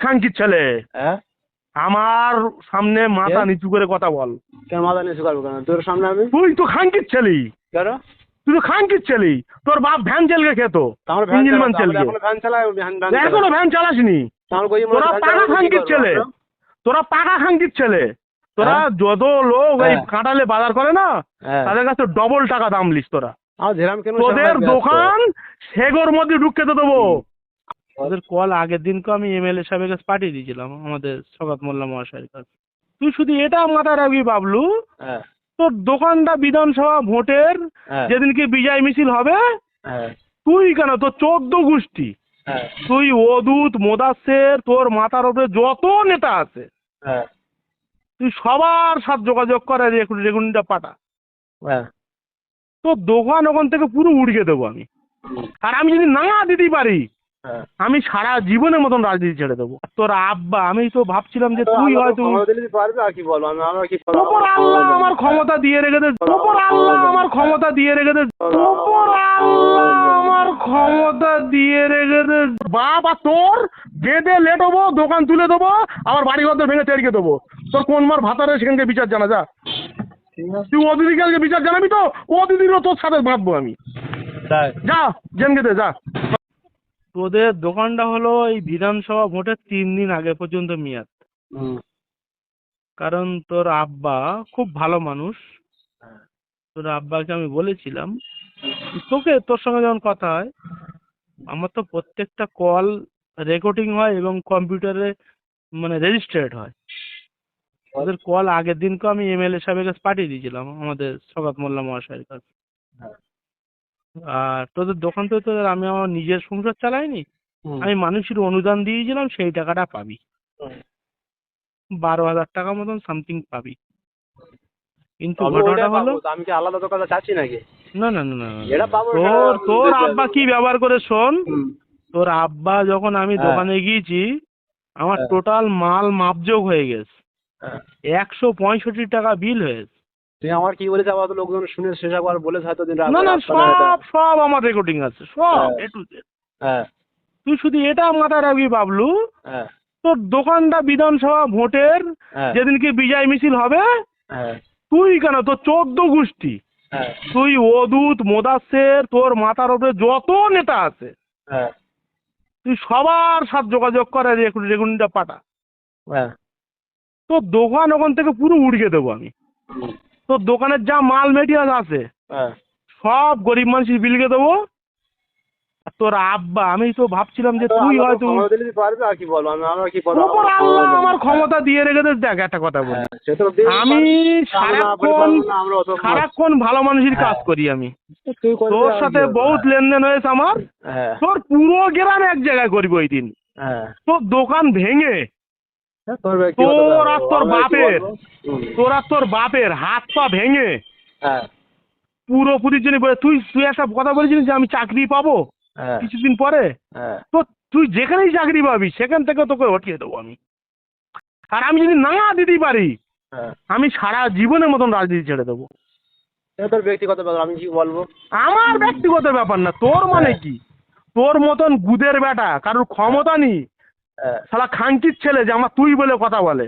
খানকির ছেলে। হ্যাঁ? আমার সামনে মাথা নিচু করে কথা বল। কেন মাথা নিচু করব কেন? তোর সামনে আমি? তুই তো ছেলি। কেন? তুই তো ছেলি। তোর বাপ ভ্যান চালকে খেত। ইঞ্জিন মান চালকে এখনও ভ্যান চালাসনি। তোরা পাকা ছেলে। তোরা পাকা খানকির ছেলে। তোরা? যত লোক এই হ্যাঁ। কাঁটালে বাজার করে না হ্যাঁ। তাদের কাছে ডবল টাকা দাম লিস তোরা। তোদের দোকান সেগোর মধ্যে ঢুকতে দেবো। ওদের কল আগের দিনকে আমি এমএলএ সাহেবের কাছে পাঠিয়ে দিয়েছিলাম আমাদের সগাত মোল্লা মহাশয়ের কাছে। তুই শুধু এটা মাথায় রাখবি বাবলু হ্যাঁ। তোর দোকানটা বিধানসভা ভোটের হ্যাঁ। যেদিনকে বিজয় মিছিল হবে হ্যাঁ। তুই কেন? তোর চোদ্দ গোষ্ঠী। তুই অদূত মোদাসের তোর মাথার ওপরে যত নেতা আছে তুই সবার সাথে যোগাযোগ করে রেগুনিটা পাঠা। তোর দোকান ওখান থেকে পুরো উড়িয়ে দেবো আমি। আর আমি যদি না দিতে পারি আমি সারা জীবনের মতন রাজনীতি ছেড়ে দেবো। তোর আব্বা আমি তো ভাবছিলাম যে তুই হয়তো পারবে আর কি বলব আমরা কি করব? আল্লাহ আমার ক্ষমতা দিয়ে রেখে দে আল্লাহ আমার ক্ষমতা দিয়ে রেখে দে আল্লাহ আমার ক্ষমতা দিয়ে রেখে দে। আর তোর বেঁধে লেটবো দোকান তুলে দেবো আবার বাড়ি ঘর ভেঙে তেড়কে দেবো। তোর কোন মার ভাতারে সেখানকে বিচার জানা যা। তুই অদিদিকে আজকে বিচার জানাবি তো? অদিদিরও তোর সাথে বাঁধবো আমি। যা জেনকে দে যা। তোদের দোকানটা হলো এই বিধানসভা ভোটের তিন দিন আগে পর্যন্ত মেয়াদ। কারণ তোর আব্বা খুব ভালো মানুষ। তোর আব্বাকে আমি বলেছিলাম তোকে তোর সঙ্গে যখন কথা হয় আমার তো প্রত্যেকটা কল রেকর্ডিং হয় এবং কম্পিউটারে মানে রেজিস্টার্ড হয়। ওদের কল আগের দিনকে আমি এমএলএ সাহেবের কাছে পাঠিয়ে দিয়েছিলাম আমাদের সগাত মোল্লা মহাশয়ের কাছে। আর তোদের দোকান তো তোদের আমি আমার নিজের সংসার চালাইনি আমি মানুষের অনুদান দিয়েছিলাম সেই টাকাটা পাবি। বারো হাজার টাকা মতন সামথিং পাবি। কিন্তু ঘটনাটা হলো আমি কি আলাদা দোকানে চাচ্ছি নাকি? না না না না তোর তোর আব্বা কি ব্যবহার করে শোন। তোর আব্বা যখন আমি হ্যাঁ। দোকানে গিয়েছি আমার হ্যাঁ। টোটাল মাল মাপযোগ হয়ে গেছে। হ্যাঁ। একশো পঁয়ষট্টি টাকা বিল হয়েছে। তুই আমার কি বলেছে? আবার লোকজন শুনে শেষ একবার বলেছে হয়তো দিন রাত না না। সব সব আমার রেকর্ডিং আছে সব। এ টু জেড হ্যাঁ। তুই শুধু এটা মাথায় রাখবি বাবলু। হ্যাঁ। তোর দোকানটা বিধানসভা ভোটের হ্যাঁ। যেদিনকে বিজয় মিছিল হবে হ্যাঁ। তুই কেন? তোর চোদ্দ গোষ্ঠী। হ্যাঁ। তুই অদূত মোদাসের তোর মাথার ওপরে যত নেতা আছে তুই সবার সাথে যোগাযোগ করে রেগুনিটা পাঠা। হ্যাঁ। তোর দোকান ওখান থেকে পুরো উড়িয়ে দেবো আমি। তোর দোকানের যা মাল মেটেরিয়াল আছে হ্যাঁ। সব গরিব মানুষের বিলকে দেবো। তোর আব্বা আমি তো ভাবছিলাম যে তুই হয়তো আমরা ক্ষমতা দিয়ে রেখে দে। দেখ একটা কথা বলি। হ্যাঁ, আমি সারাক্ষণ সারাক্ষণ ভালো মানুষের কাজ হ্যাঁ। করি আমি। তোর সাথে বহুত লেনদেন হয়েছে আমার। তোর পুরো গ্রাম এক জায়গায় করবি ওই দিন। তোর দোকান ভেঙে তোর ব্যক্তিগত তোর। আর তোর বাপের। তোর আর তোর বাপের হাত পা ভেঙে। হ্যাঁ। পুরোপুরির জন্য বলে, তুই তুই একটা কথা বলেছিলিস যে আমি চাকরি পাবো হ্যাঁ। কিছুদিন পরে? হ্যাঁ। তো তুই যেখানেই চাকরি পাবি সেখান থেকে তোকে হটিয়ে দেবো আমি। আর আমি যদি না দিতে পারি হ্যাঁ। আমি সারা জীবনের মতন রাজনীতি ছেড়ে দেবো। তোর ব্যক্তিগত ব্যাপার আমি কি বলব? আমার ব্যক্তিগত ব্যাপার না তোর মানে হ্যাঁ। কি? তোর মতন গুদের বেটা কারোর ক্ষমতা নেই হ্যাঁ শালা খানকির ছেলে যে আমার তুই বলে কথা বলে।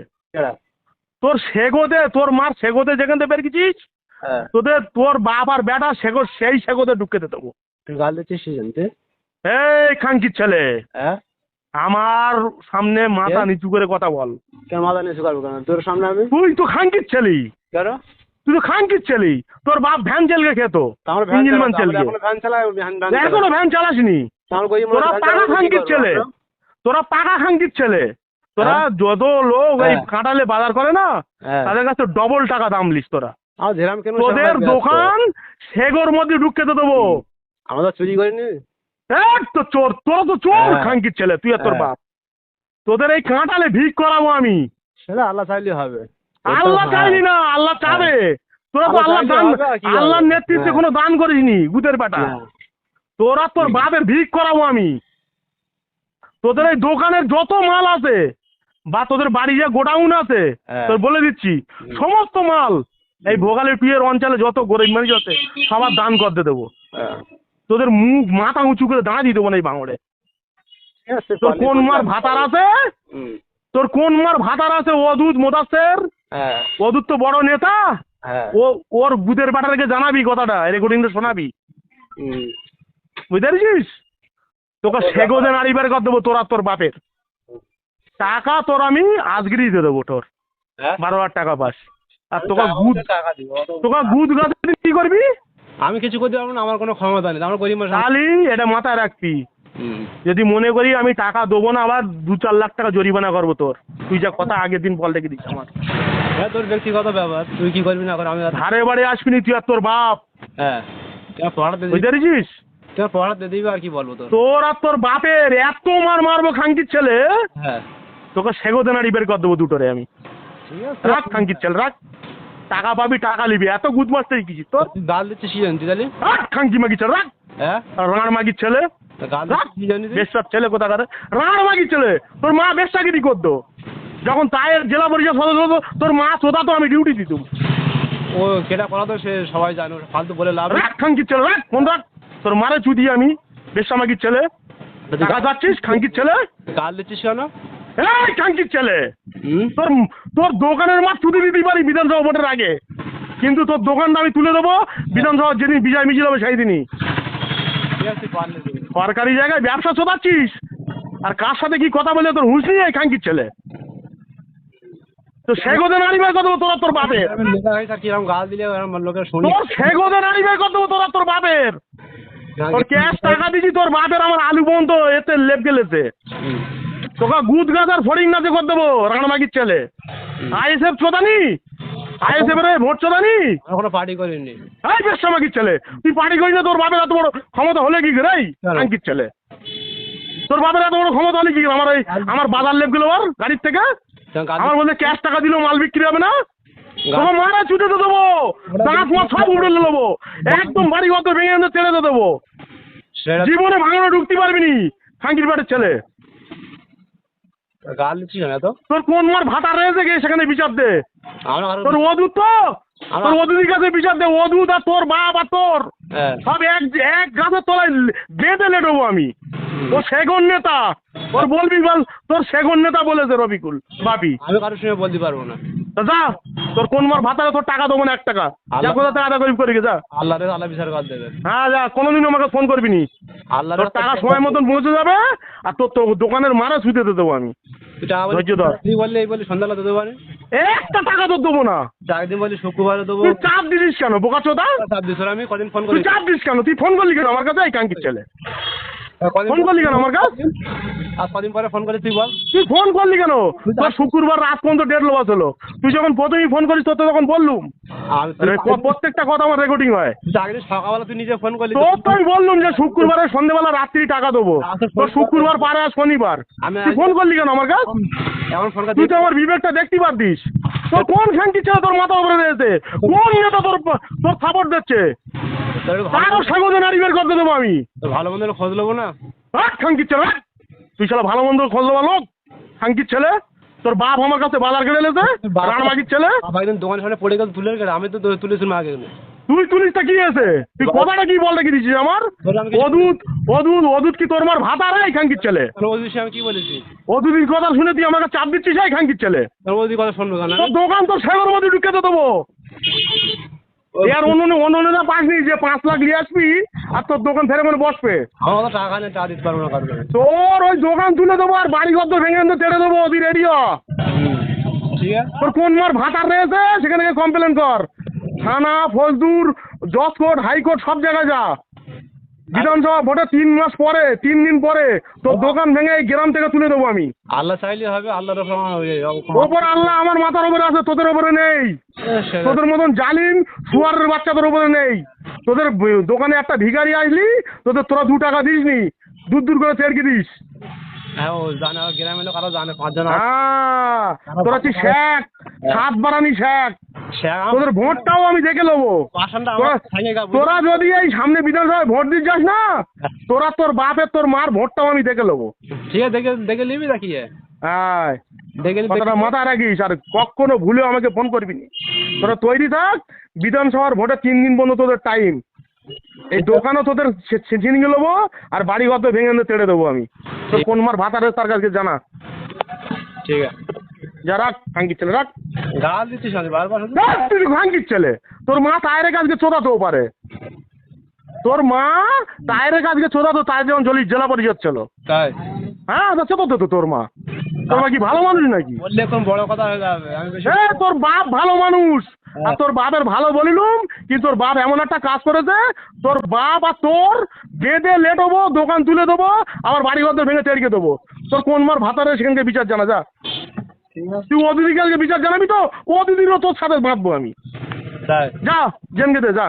তোর সেগোতে তোর মার সেগোতে যেখান থেকে বের গেছিস হ্যাঁ। তোদের তোর বাপ আর বেটা সেগো সেই সেগোতে ঢুকে দেবো। তুই গাল দিচ্ছিস জানতে এই খানকির ছেলে। হ্যাঁ? আমার সামনে মাথা নিচু করে কথা বল। কেন মাথা নিচু করব কেন? তোর সামনে আমি? তুই তো খানকির ছেলি। কেন? তুই তো খানকির ছেলি। তোর বাপ ভ্যান চালকে খেত। আমার ভ্যান ইঞ্জিন মান চালকে এখনও ভ্যান চালাসনি। তোরা পাকা খানকির ছেলে? তোরা পাকা খানকির ছেলে তোরা হ্যাঁ? যত লোক এই হ্যাঁ। কাঁটালে বাজার করে না হ্যাঁ তাদের কাছে ডবল টাকা দাম লিস তোরা তোদের দোকান সেগোর মধ্যে ঢুকতে তো দেবো আমরা চুরি করিনি এক তো চোর তোরা তো চোর। খানকির ছেলে তুই আর তোর। বাপ তোদের এই কাঁটালে ভিক করাবো আমি সেটা আল্লাহ চাইলে হবে আল্লাহ। চাইনি না আল্লাহ চাবে তোরা তো আল্লাহ দান? আল্লাহর নেতৃত্বে। কোনো দান করিসনি গুদের হ্যাঁ। তোরা তোর বাপের ভিক করাবো আমি তোদের এই দোকানের যত মাল আছে বা তোদের বাড়ি যে গোডাউন আছে হ্যাঁ। তোর বলে দিচ্ছি সমস্ত মাল এই ভোগালের পিয়ের অঞ্চলে যত গরিব মানুষ আছে সবার দান করতে দেবো। হ্যাঁ। তোদের মুখ মাথা উঁচু করে দাঁড়িয়ে দেবো না এই বাংলায় তোর কোন মার ভাতার আছে? তোর কোন মার ভাতার আছে অদূত মোদাসের? হ্যাঁ। অদূত তো বড় নেতা। হ্যাঁ। ও ওর বুধের বাটারকে জানাবি কথাটা রেকর্ডিংটা শোনাবি। বুঝতে পেরেছিস? তোকে সেগোদে নারী বের করে দেবো তোর আর তোর বাপের। টাকা তোর আমি আজকেরই দিয়ে দেবো তোর। হ্যাঁ? বারো হাজার টাকা পাস। আর তোকে গুদ তোকে গুদ গাছে কি করবি? আমি কিছু করতে পারব না আমার কোনো ক্ষমতা নেই আমার গরিব মানুষ খালি এটা মাথায় রাখবি। যদি মনে করি আমি টাকা দেবো না আবার দু চার লাখ টাকা জরিমানা করব তোর। তুই যা কথা আগের দিন বল দেখে দিস আমার। হ্যাঁ তোর ব্যক্তিগত ব্যাপার তুই কি করবি না করে আমি ধারে বাড়ি আসবি নি তুই আর তোর বাপ। হ্যাঁ। পড়াতে বুঝতে পেরেছিস? তোমার পড়াতে দিবি আর কি বলব তোর? তোর আর তোর বাপের এত মার মারবো খাঙ্কির ছেলে। হ্যাঁ। তোকে সেগোদে নাড়ি বের করে দেবো দুটোরে আমি। রাখ খাঙ্কির ছেলে রাখ। টাকা পাবি টাকা নিবি এত গুদ মারতে শিখেছিস তোর তুই গাল দিচ্ছিস কি জানি তাহলে রাখ খাঙ্কি মাগি ছেলে রাখ। হ্যাঁ? রাঙার মাগির ছেলে। তুই? বেশার ছেলে কোথাকার? রাঙার মাগির ছেলে। তোর মা বেশাগিরি করতো। যখন তায়ের জেলা পরিষদ সদস্য হতো তোর মা সোদা তো আমি ডিউটি দিতুম। ও কেটা করা তো সে সবাই জানো ফালতু বলে লাভ রাখ খাঙ্কির ছেলে রাখ ফোন রাখ। তোর মারে চুদি আমি। বেশা মাগির ছেলে। টাকা যাচ্ছিস খাঙ্কির ছেলে? গাল দিচ্ছিস কেন? এই খাঙ্কির ছেলে। তোর তোর দোকানের মাছ ছুটি দিতে পারি বিধানসভা ভোটের আগে। কিন্তু তোর দোকানটা আমি তুলে দেবো। বিধানসভা যেদিন বিজয় মিছিল হবে সেই দিনই। সরকারি জায়গায় ব্যবসা চোদাচ্ছিস আর কার সাথে কি কথা বলে তোর হুঁশ নিয়ে খাঙ্কির ছেলে? তো সেগোদে নারী বের করে দেবো তোরা তোর বাপের। তোর সেগোদে নারী বের করে দেবো তোরা তোর বাপের। তোর ক্যাশ টাকা দিছি তোর বাপের আমার আলু পর্যন্ত এতে লেপ গেলেছে। তোকে গুদ গাছ আর ফড়িং নাচে করে দেবো রাঙামাগির ছেলে। আইএসএফ চোদানি? আইএসএফ এর ভোট চোদানি? কোনো পার্টি করিনি। এই বেশ মাগির ছেলে তুই পার্টি করিস না তোর বাপের এত বড় ক্ষমতা হলে কি কেন? আঙ্কির ছেলে। তোর বাপের এত বড় ক্ষমতা হলে কি করে? আমার এই আমার বাজার লেপ গেলো আর গাড়ির থেকে? আমার বলতে ক্যাশ টাকা দিলেও মাল বিক্রি হবে না? তোমার মারা ছুটে তো দেবো। দাঁত মাছ সব উড়ে দেবো একদম বাড়ি ভেঙে এনে তেড়ে তো দেবো। জীবনে ভাঙানো ঢুকতে পারবি নি বাড়ির ছেলে। গাল দিচ্ছিস তোর কোন মার ভাতা রয়েছে সেখানে বিচার দে। তোর অদূত তো? তোর অদূতির কাছে বিচার দে অদূত আর তোর বাপ আর তোর। হ্যাঁ। সব এক এক গাছের তলায় বেঁধে লেটবো আমি। ও সেগন নেতা। ওর বলবি বল তোর সেগন নেতা বলেছে রবিকুল বাপি। আমি কারোর সঙ্গে বলতে পারব না। যা তোর কোন মার ভাতারে তোর টাকা দেবো না এক টাকা। যা কোথা থেকে আদা করে যা। আল্লাহ রে আল্লাহ বিচার কর দেবে হ্যাঁ যা কোনোদিন আমাকে ফোন করবি নি। আল্লাহ তোর টাকা সময় মতন পৌঁছে যাবে আর তোর তোর দোকানের মারা শুতে দেবো আমি। ধৈর্য ধর। তুই বললে এই বলি সন্ধ্যাবেলা দিতে পারে একটা টাকা তোর দেবো না। একদিন বলি শুক্রবারে দেবো। তুই চাপ দিস কেন বোকা চোদা চাপ দিস আমি কদিন ফোন করি চাপ দিস কেন? তুই ফোন করলি কেন? আমার কাছে এই কাঙ্কির ছেলে। ফোন করলি কেন আমার কাছে? আর কদিন পরে ফোন করে তুই বল। তুই ফোন করলি কেন? তোর শুক্রবার রাত পর্যন্ত ডেট লোবাস হলো। তুই যখন প্রথমেই ফোন করিস তোর তো তখন বললুম। আমি আরে প- প্রত্যেকটা কথা আমার রেকর্ডিং হয়। সকালবেলা তুই নিজে ফোন করলি তোর তো আমি বললুম যে শুক্রবারে সন্ধ্যেবেলা রাত্রি টাকা দেবো। তোর শুক্রবার পারে আর শনিবার। আমি তুই ফোন করলি কেন আমার কাছে? তুই তো আমার বিবেকটা দেখতে পারতিস। তোর কোন খানকি ছেলে তোর মাথা উপরে রয়েছে? কোন নেতা তোর প- তোর সাপোর্ট দিচ্ছে? নারী বের করতে দেবো আমি। ভালো মন্দ খোঁজ নেব না? রাখ ছেলে তুই শালা ভালো মন্দ খোঁজ লোক? ছেলে তোর বাপ আমার কাছে বাজার কেড়ে ছেলে। দোকানের সামনে পড়ে গেছে তুলে আমি তো তো- তুই তুলিস তা কি আছে? তুই কথাটা কি দিছিস আমার? বলে আমি কিছু- অদূত অদূত অদূত কি তোর মার ভাতা রে ছেলে? আমি কি বলেছি? অদূতির কথা শুনে তুই আমাকে চাপ দিচ্ছিস এই খানকির ছেলে? কথা শুনব কেন দোকান তোর সেবার মধ্যে ঢুকে তো দেবো। এর অন্য অন্য নেতা পাসনি যে পাঁচ লাখ নিয়ে আসবি আর তোর দোকান ফেরে মানে বসবে। আমার টাকা নেই টাকা দিতে পারব না তোর ওই দোকান তুলে দেবো আর বাড়ি ঘর তো ভেঙে এনে তেড়ে দেবো ওদি রেডিও ঠিক আছে। তোর কোন মার ভাতার রয়েছে? সেখানে কমপ্লেন কর। থানা ফজদুর জজ কোর্ট হাইকোর্ট সব জায়গায় যা। বিধানসভা ভোটে তিন মাস পরে তিন দিন পরে তোর দোকান ভেঙে এই গ্রাম থেকে তুলে দেবো আমি। আল্লাহ চাইলে হবে আল্লাহর ওই- ওপর আল্লাহ আমার মাথার উপরে আছে তোদের উপরে নেই। তোদের মতন জালিম সুয়ারের বাচ্চাদের উপরে নেই। তোদের দোকানে একটা ভিখারি আসলি তোদের তোরা দু টাকা দিস নি দূর দূর করে তেড়কে দিস। হ্যাঁ ও জানে আমার গ্রামের লোক আরও জানে পাঁচজন আছে। হ্যাঁ তোরা হচ্ছে শেখ সাত বারানি শেখ সে আমার তোদের ভোটটাও আমি দেখে নেব। বাসনটা তোরা যদি এই সামনে বিধানসভায় ভোট দিতে যাস না তোরা তোর বাপের তোর মার ভোটটাও আমি দেখে নেব। ঠিক আছে দেখে দেখে নিবি নাকি এ? হ্যাঁ দেখে নিবি কথাটা মাথায় রাখিস আর কখনো ভুলেও আমাকে ফোন করবি না। তোরা তৈরি থাক বিধানসভার ভোটে তিন দিন পর্যন্ত তোদের টাইম। এই দোকানও তোদের ছে- ছিনিয়ে নেব আর বাড়ি ঘর তো ভেঙে এনে তেড়ে দেবো আমি। কোন মার ভাতারে তার কাছে জানা। ঠিক আছে। যা রাখ খাঙ্কির ছেলে রাখ। গাল দিচ্ছিস বারবার তুই খাঙ্কির ছেলে। তোর মা টায়ারের কাজকে চোদাতেও পারে। তোর মা টায়ারের কাজকে চোদাতো তাই যেমন জলি জেলা পরিষদ ছিল। তাই? হ্যাঁ তা চোদাতো তো তোর মা। তোর মা কি ভালো মানুষ নাকি? বললে এখন বড় কথা হয়ে যাবে তোর বাপ ভালো মানুষ। আর তোর বাপের ভালো বলিলুম কিন্তু তোর বাপ এমন একটা কাজ করেছে তোর বাপ আর তোর বেঁধে লেট হব দোকান তুলে দেবো আবার বাড়ি ঘর ভেঙে তেড়কে দেবো। তোর কোন মার ভাতারে সেখানকে বিচার জানা যা। তুই বিচার জানাবি তো? তোর সাথে বাঁধবো আমি। যা জেনকে দে যা।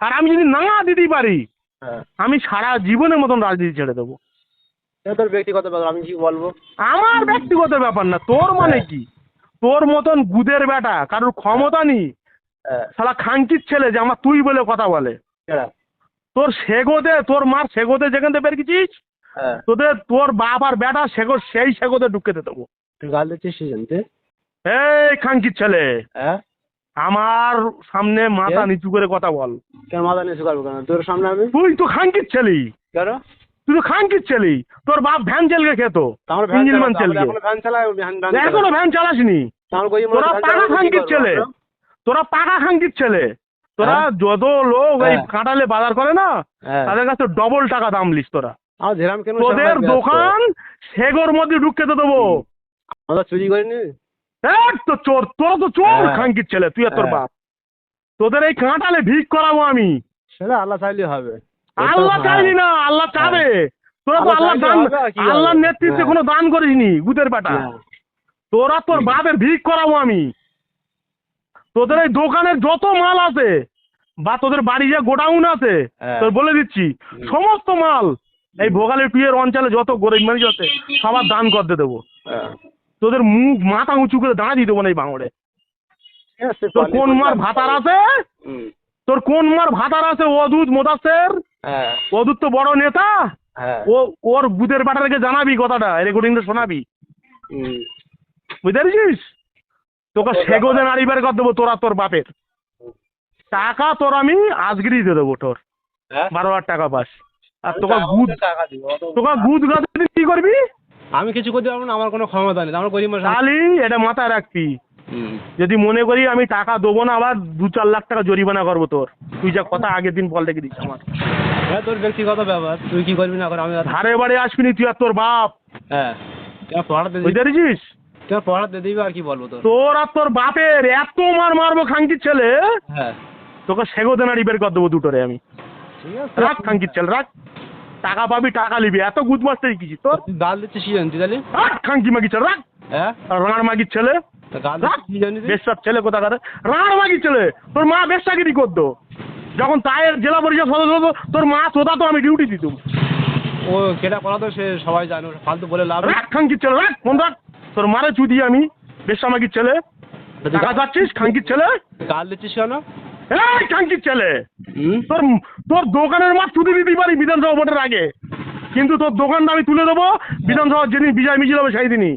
আর আমি যদি না দিতে পারি হ্যাঁ। আমি সারা জীবনের মতন রাজনীতি ছেড়ে দেবো। তোর ব্যক্তিগত ব্যাপার আমি কি বলব? আমার ব্যক্তিগত ব্যাপার না তোর মানে কি? তোর মতন গুদের বেটা কারোর ক্ষমতা নেই। হ্যাঁ। শালা খানকির ছেলে যে আমার তুই বলে কথা বলে। তোর সেগোতে তোর মার সেগোতে যেখান থেকে বের গেছিস হ্যাঁ। তোদের তোর বাপ আর বেটা সেগো সেই সেগোতে ঢুকে দিতে দেবো তুই গাল দিচ্ছিস জানতে এই খানকির ছেলে। হ্যাঁ? আমার সামনে মাথা নিচু করে কথা বল। কেন মাথা নিচু করব কেন? তোর সামনে আমি? তুই তো খানকির ছেলি কেন? তুই তো খানকির ছেলি তোর বাপ ভ্যান চালকে খেত আমার ভ্যান ইঞ্জিন চালাতে হবে, চালকে এখনও ভ্যান চালায় চালায়। এখনও ভ্যান চালাসনি? কই মনে তোরা পাকা খানকির ছেলে তোরা পাকা খানকির ছেলে তোরা? যত লোক এই হ্যাঁ। কাঁটালে বাজার করে না হ্যাঁ। তাদের কাছে ডবল টাকা দাম লিস তোরা। তোদের দোকান সেগোর মধ্যে ঢুকতে তো দেবো। আমরা চুরি করিনি? তো চোর তোরা তো চোর হ্যাঁ। খানকির ছেলে তুই আর তোর। বাপ। তোদের এই কাঁটালে ভিক করাবো আমি। সেটা আল্লাহ চাইলে হবে। আল্লাহ হ্যাঁ। চাইনি না আল্লাহ চাবে। তোরা তো আল্লাহ দান? আল্লাহর নেতৃত্বে হ্যাঁ। কোনো দান করিসনি গুদের বেটা হ্যাঁ। তোরা তোর বাপের ভিক করাবো আমি। তোদের এই দোকানের যত মাল আছে বা তোদের বাড়ি যে গোডাউন আছে হ্যাঁ। তোর বলে দিচ্ছি সমস্ত মাল এই ভোগালের টুয়ের অঞ্চলে যত গরিব মানুষ আছে সবার দান করতে দেবো। হ্যাঁ। তোদের মুখ মাথা উঁচু করে দাঁড়িয়ে দেবো না এই বাংলায় তোর কোন মার ভাতার আছে? তোর কোন মার ভাতার আছে অদূত মোদাসের? হ্যাঁ। অদূত তো বড় নেতা। হ্যাঁ। ও ওর বুধের বাটারকে জানাবি কথাটা রেকর্ডিংটা শোনাবি। বুঝতে পেরেছিস? তোকে সেগোদে নারী বের করে দেবো তোরা তোর বাপের। টাকা তোর আমি আজকেরই দিয়ে দেবো তোর। হ্যাঁ? বারো হাজার টাকা পাস আর তোকে গুদ তোকে গুদ গাছে কি করবি? আমি কিছু করতে পারব না আমার কোনো ক্ষমতা নেই। আমার গরিব মানুষ তাহলে এটা মাথায় রাখবি। যদি মনে করি আমি টাকা দেবো না আবার দু চার লাখ টাকা জরিমানা করব তোর। তুই যা কথা আগের দিন বল দেখে দিস আমার। হ্যাঁ তোর ব্যক্তিগত ব্যাপার। তুই কি করবি না করে আমি ধারে বাড়ি আসবি নি তুই আর তোর বাপ। হ্যাঁ। বুঝতে পেরেছিস? তুই পড়াতে দিবি আর কি বলব তোর? তোর আর তোর বাপের এত মার মারবো খাঙ্কির ছেলে। হ্যাঁ। তোকে সেগোদে নাড়ি বের করে দেবো দুটোরে আমি। রাখ খাঙ্কির ছেলে রাখ। টাকা পাবি টাকা নিবি। এত গুদ মারতে শিখেছিস তোর? গাল দিচ্ছিস কি জানি তুই তাহলে? রাখ খাঙ্কি মাগি ছেলে রাখ। হ্যাঁ? রাঙার মাগির ছেলে। সব ছেলে তোর মা করতো। যখন তায়ের জেলা পরিষদ সদস্য হতো তোর মা তো আমি ডিউটি দিতুম। ও কেটা সে সবাই জানে ফালতু বলে লাভ রাখ খাঙ্কির ছেলে রাখ ফোন রাখ তোর মারে চুদি আমি ছেলে? টাকা যাচ্ছিস খাঙ্কির ছেলে? গাল দিচ্ছিস কেন? এই খাঙ্কির ছেলে! তোর তোর দোকানের দিতে পারি বিধানসভা ভোটের আগে। কিন্তু তোর দোকানটা আমি তুলে দেবো বিধানসভার যেদিন বিজয় মিছিল হবে সেই দিনই।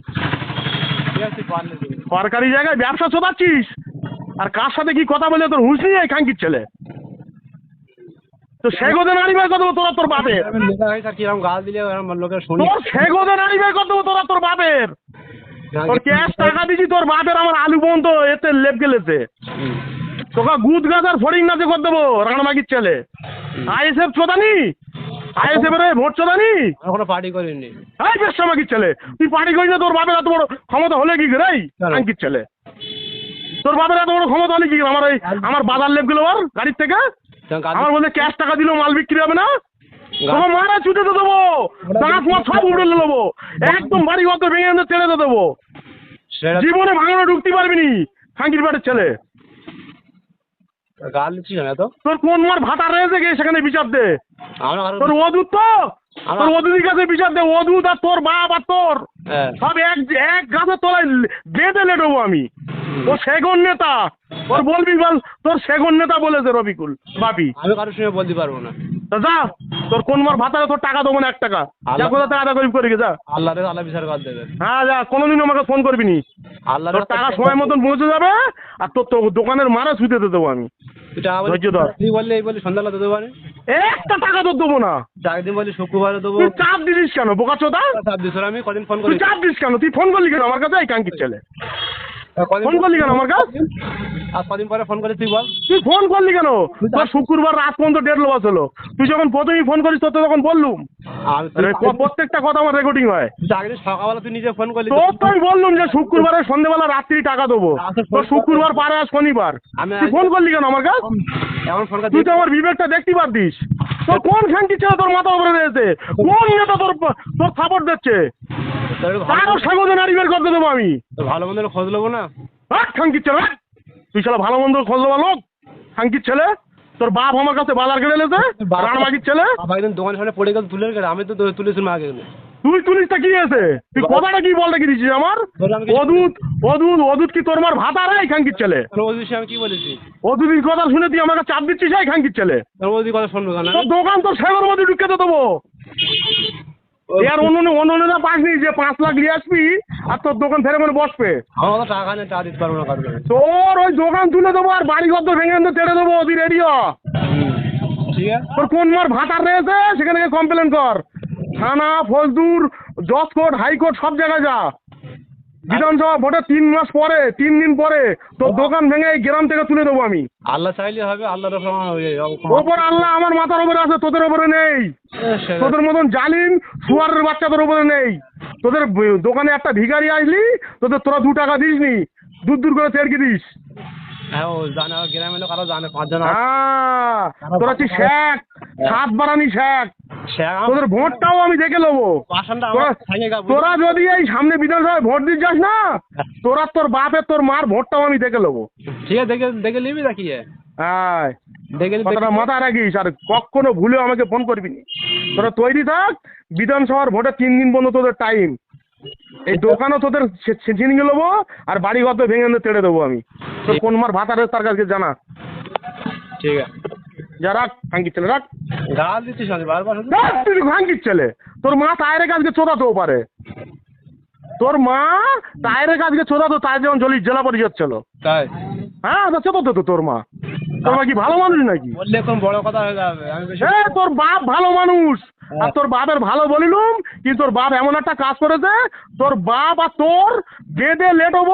ঠিক আছে। সরকারি জায়গায় ব্যবসা চোদাচ্ছিস আর কার সাথে কি কথা বলে তোর হুঁশ এই খাঙ্কির ছেলে? তো সেগোদে নারী বের করে দেবো তোরা তোর বাপের? তোর সেগোদে নারী বের করে দেবো তোরা তোর বাপের? তোর ক্যাশ টাকা দিছি তোর বাপের আমার আলু পর্যন্ত এতে লেপ গেলেছে। তোকে গুদ গাছার ফড়িং নাচে করে দেবো রাঙামাগির ছেলে। আইএসএফ চোদানি? আইএসএফ এর ভোট চোদানি? কোনো পার্টি করিনি। এই বেশ সামাগির ছেলে তুই পার্টি করিস না তোর বাপের এত বড় ক্ষমতা হলে কি কেন? আঙ্কির ছেলে। তোর বাপের এত বড় ক্ষমতা হলে কি? আমার এই আমার বাজার লেপ গেলো আর গাড়ির থেকে? আমার বলতে ক্যাশ টাকা দিলেও মাল বিক্রি হবে না? তোমার মারা ছুটে তো দেবো। দাঁত মাছ সব উড়ে দেবো একদম বাড়ি ঘর ভেঙে এনে ছেড়ে দেবো। জীবনে ভাঙানো ঢুকতে পারবি নি খাঙ্কির বাটের ছেলে। গাল দিচ্ছিস কেন এত? তোর কোন মার ভাতা রয়েছে সেখানে বিচার দে? তোর অদূত তো? তোর অদূতির কাছে বিচার দে অদূত আর তোর বাপ আর তোর। হ্যাঁ। সব এক এক গাছের তলায় বেঁধে লেটবো আমি। ও সেগুন নেতা। ওর বলবি বল তোর সেগুন নেতা বলেছে রবিকুল বাপি। আমি কারোর সঙ্গে বলতে পারব না। তা যা তোর কোন মার ভাতারে তোর টাকা দেবো না এক টাকা। যা কোথা থেকে আদা করি করি যা। আল্লাহ আল্লাহ বিচার কর দেবে হ্যাঁ যা কোনোদিন আমাকে ফোন করবি নি। আল্লাহ তোর টাকা সময় মতন পৌঁছে যাবে আর তোর তো দোকানের মারা ছুতে দেবো আমি। ধৈর্য ধর। তুই বললে এই বলি সন্ধ্যাবেলা দিতে একটা টাকা তো দেবো না। বলি শুক্রবারে দেবো। তুই চাপ কেন বোকা চোদা? চাপ দিস আমি কদিন ফোন করি চাপ দিস কেন? তুই ফোন করলি কেন? আমার কাছে এই কাঙ্কির ছেলে। কদিন ফোন করলি কেন আমার কাছে? আর কদিন পরে ফোন করে তুই বল। তুই ফোন করলি কেন? তোর শুক্রবার রাত পর্যন্ত ডেট তুই যখন প্রথমেই ফোন করিস তোর তো তখন বললুম। প্রত্যেকটা কথা আমার রেকর্ডিং হয়। চাকরি সকালবেলা তুই নিজে ফোন করলি। তোর তো আমি বললুম যে শুক্রবারে সন্ধ্যেবেলা রাত্রি টাকা দেবো। তোর শুক্রবার পারে আর শনিবার। আমি তুই ফোন করলি কেন আমার কাছে? এমন ফোন তুই তো আমার বিবেকটা দেখতে পারতিস। তোর কোন খানকি ছেলে তোর মাথা উপরে রয়েছে? কোন নেতা তোর তোর সাপোর্ট দিচ্ছে? তারও স্বাগত নারী বের করতে দেবো আমি। ভালো মন্দ খোঁজ নেব না? হাট খানকির ছেলে তুই শালা ভালো মন্দ খোঁজ দেওয়া লোক। খানকির ছেলে তোর বাপ আমার কাছে বাজার কেড়ে লেছে রানমাগির ছেলে। বাবা একদিন দোকানের সামনে পড়ে গেল তুলে গেলে আমি তো তো তুলেছিলাম আগে তুই তুলিসটা কি আছে তুই কথাটা কি বলতে কি দিচ্ছিস আমার? অদূত অদূত অদূত কি তোর মার ভাত ছেলে? আমি কি বলেছি? অদূতির কথা শুনে তুই আমাকে চাপ দিচ্ছিস এই খানকির ছেলে? কথা শুনব দোকান তো সেবার মধ্যে ঢুকে দেবো। এর অন্য অন্য পাসনি যে পাঁচ লাখ নিয়ে আসবি আর তোর দোকান ফেরে করে বসবে। আমার তো টাকা নেই টাকা দিতে পারব না কারণ তোর ওই দোকান তুলে দেবো আর বাড়ি ঘর তো ভেঙে তেড়ে দেবো তুই ঠিক আছে। তোর কোন মার ভাতার রয়েছে সেখানে গিয়ে কমপ্লেন কর। থানা ফজদুর জজ কোর্ট হাইকোর্ট সব জায়গায় যা। বিধানসভা ভোটে তিন মাস পরে তিন দিন পরে তোর দোকান ভেঙে এই গ্রাম থেকে তুলে দেবো আমি। আল্লাহ চাইলে হবে আল্লাহর ওপর আমার ওই- ওপর আল্লাহ আমার মাথার ওপরে আছে তোদের ওপরে নেই। তোদের মতন জালিম সুয়ারের বাচ্চা তোর উপরে নেই। তোদের দোকানে একটা ভিখারি আসলি তোদের তোরা দু টাকা দিস নি দূর দূর করে তেরকি দিস। হ্যাঁ ও জানে আমার গ্রামে লোক আরও জানে পাঁচজন হ্যাঁ তোরা শেখ সাত বারানি শেখ। তোদের ভোটটাও আমি দেখে নেব। তোরা যদি এই সামনে বিধানসভায় ভোট দিতে যাস না তোরা তোর বাপের তোর মার ভোটটাও আমি দেখে নেব। ঠিক আছে দেখে দেখে নিবি নাকি? হ্যাঁ দেখে কথাটা মাথায় রাখিস আর কখনো ভুলেও আমাকে ফোন করবি না। তোরা তৈরি থাক বিধানসভার ভোটে তিন দিন পর্যন্ত তোদের টাইম এই দোকানও তোদের ছিনিয়ে নেব আর বাড়ি ঘর তো ভেঙে এনে তেড়ে দেবো আমি। তোর কোন মার ভাত আছে তার কাছে জানা। ঠিক আছে। যা রাখ ভাঙ্গির ছেলে রাখ। গাল দিচ্ছিস বারবার। তুই ভাঙ্গির ছেলে। তোর মা টায়ারের কাছকে চোদাতেও পারে। তোর মা টায়ারের কাছকে চোদাতো তাই যেমন জলি জেলা পরিষদ ছিল। তাই? হ্যাঁ তো চোদাতো তো তোর মা। তোর মা কি ভালো মানুষ নাকি? বললে এখন বড় কথা হয়ে যাবে তোর বাপ ভালো মানুষ। আর তোর বাপের ভালো বলিলুম, কিন্তু তোর বাপ এমন একটা কাজ করেছে, তোর বাপ আর তোর বেঁধে লেট হব